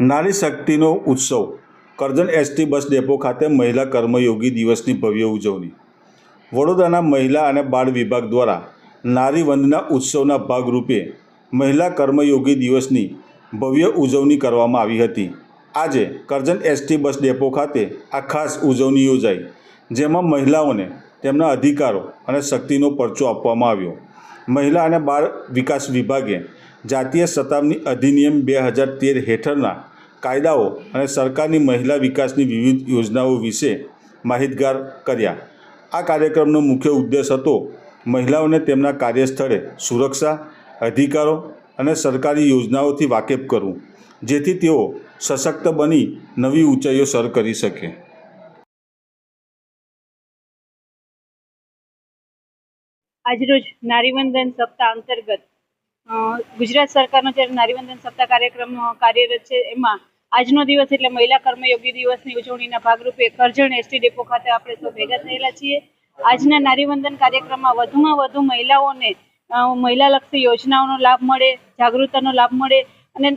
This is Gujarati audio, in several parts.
નારી શક્તિનો ઉત્સવ. કરજણ એસટી બસ ડેપો ખાતે મહિલા કર્મયોગી દિવસની ભવ્ય ઉજવણી. વડોદરાના મહિલા અને બાળ વિભાગ દ્વારા નારી વંદના ઉત્સવના ભાગરૂપે મહિલા કર્મયોગી દિવસની ભવ્ય ઉજવણી કરવામાં આવી હતી. આજે કરજણ એસટી બસ ડેપો ખાતે આ ખાસ ઉજવણી યોજાઈ, જેમાં મહિલાઓને તેમના અધિકારો અને શક્તિનો પરચો આપવામાં આવ્યો. મહિલા અને બાળ વિકાસ વિભાગે જાતીય શતાબ્દી અધિનિયમ બે હજાર તેર હેઠળના કાયદાઓ અને સરકારની મહિલા વિકાસની વિવિધ યોજનાઓ વિશે માહિતગાર કર્યા. આ કાર્યક્રમનો મુખ્ય ઉદ્દેશ હતો મહિલાઓને તેમના કાર્યસ્થળે સુરક્ષા, અધિકારો અને સરકારી યોજનાઓથી વાકેફ કરવું, જેથી તેઓ સશક્ત બની નવી ઊંચાઈઓ સર કરી શકે. આજરોજ નારીવંદન સપ્તાહ અંતર્ગત ગુજરાત સરકારનો જ્યારે નારીવંદન સપ્તાહ કાર્યક્રમ કાર્યરત છે, એમાં આજનો દિવસ એટલે મહિલા કર્મયોગી દિવસની ઉજવણીના ભાગરૂપે કરજણ એસટી ડેપો ખાતે આપણે સૌ ભેગા થયેલા છીએ. આજના નારીવંદન કાર્યક્રમમાં વધુમાં વધુ મહિલાઓને મહિલાલક્ષી યોજનાઓનો લાભ મળે, જાગૃતતાનો લાભ મળે અને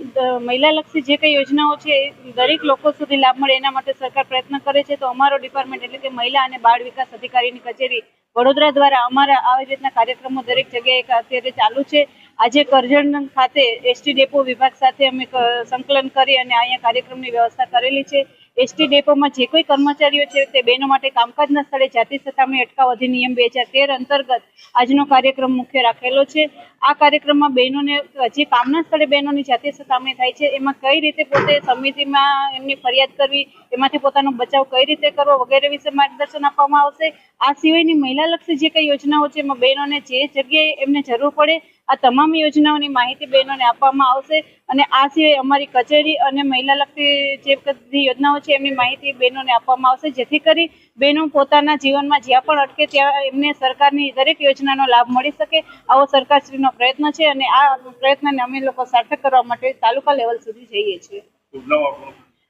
મહિલાલક્ષી જે કંઈ યોજનાઓ છે એ દરેક લોકો સુધી લાભ મળે એના માટે સરકાર પ્રયત્ન કરે છે. તો અમારો ડિપાર્ટમેન્ટ એટલે કે મહિલા અને બાળ વિકાસ અધિકારીની કચેરી વડોદરા દ્વારા અમારા આવી રીતના કાર્યક્રમો દરેક જગ્યાએ અત્યારે ચાલુ છે. આજે કરજણ ખાતે એસટી ડેપો વિભાગ સાથે અમે સંકલન કરી અને અહીંયા કાર્યક્રમની વ્યવસ્થા કરેલી છે. એસટી ડેપોમાં જે કોઈ કર્મચારીઓ છે તે બહેનો માટે કામકાજના સ્થળે જાતિ સતામણી અટકાવ અધિનિયમ બે હજાર તેર અંતર્ગત આજનો કાર્યક્રમ મુખ્ય રાખેલો છે. આ કાર્યક્રમમાં બહેનોને, જે કામના સ્થળે બહેનોની જાતિ સતામણી થાય છે, એમાં કઈ રીતે પોતે સમિતિમાં એમની ફરિયાદ કરવી, એમાંથી પોતાનો બચાવ કઈ રીતે કરવો વગેરે વિશે માર્ગદર્શન આપવામાં આવશે. આ સિવાયની મહિલાલક્ષી જે કઈ યોજનાઓ છે, એમાં બહેનોને જે જગ્યાએ એમને જરૂર પડે આ તમામ યોજનાઓની માહિતી બહેનોને આપવામાં આવશે અને આ સિવાય અમારી કચેરી અને મહિલા લક્ષી જે બધી યોજનાઓ છે એમની માહિતી બહેનોને આપવામાં આવશે. જેથી કરી બહેનો પોતાના જીવનમાં જ્યાં પણ અટકે ત્યાં એમને સરકારની દરેક યોજનાનો લાભ મળી શકે. આવો સરકારશ્રીનો પ્રયત્ન છે અને આ પ્રયત્નને અમે લોકો સાર્થક કરવા માટે તાલુકા લેવલ સુધી જઈએ છીએ.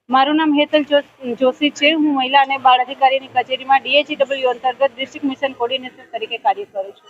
મારું નામ હેતલ જોશી છે. હું મહિલા અને બાળ અધિકારીની કચેરીમાં ડીએચડબલ્યુ અંતર્ગત ડિસ્ટ્રિક્ટ મિશન કોર્ડિનેટર તરીકે કાર્ય કરું છું.